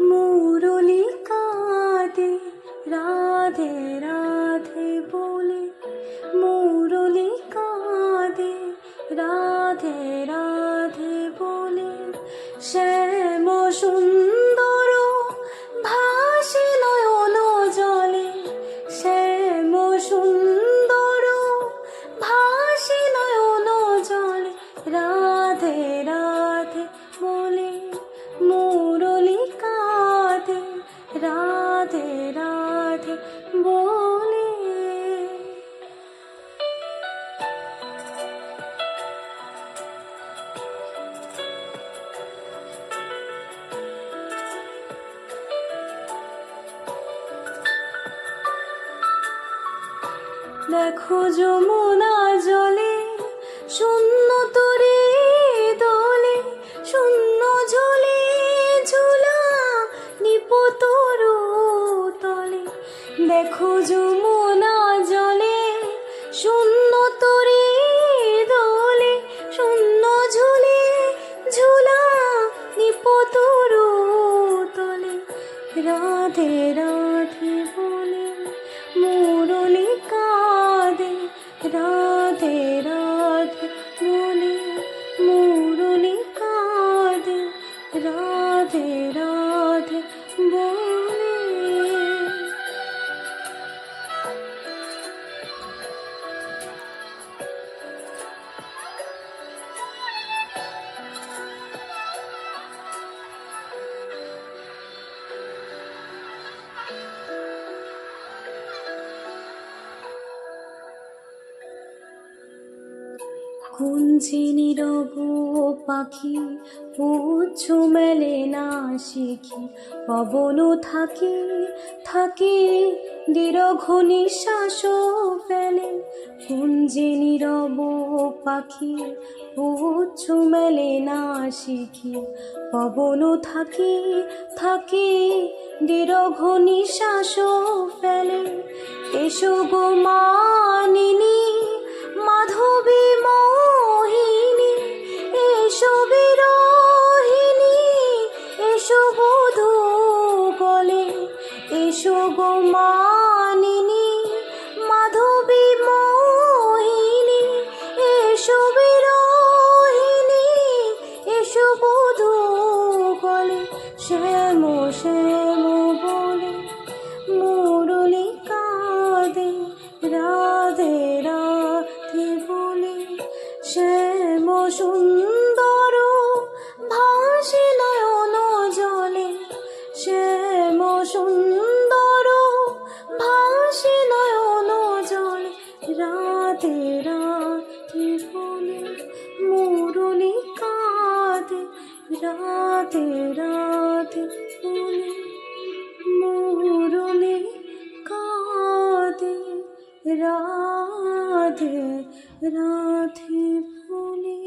মুরলি কাঁদে রাধে রাধে বলে। মুরলি কাঁদে রাধে রাধে দেখো যমুনা জলে, শূন্য তরে দলে শূন্য ঝলে ঝুলা নিপতরু তলে। দেখো যমুনা জলে, শূন্য তরে দলে শূন্য ঝুলে ঝুলা নিপতরু তলে। রাধে রাধে বলে। রাধে রাধে বলে মুরলি কাঁদে রাধে রাধে বলে কুঞ্জে নীরব পাখি পুচ্ছ মেলে না শিখি পবন থাকে থাকে, দীর্ঘ নিঃশ্বাস ফেলে। কুঞ্জে নীরব পাখি পুচ্ছ মেলে না শিখি পবন থাকে থাকে, দীর্ঘ নিঃশ্বাস ফেলে। এসো গো মানিনী এসো গো মানিনী মাধবী মোহিনী, এসো বিরোহিনী, এসো বধূ বলে, শ্যাম শ্যাম বলে, মুরলি কাঁদে, রাধে রাধে বলে, শ্যাম সুন্দর ভাসে নয়ন জলে, শ্যাম সুন্দর রাধে রাধে বলে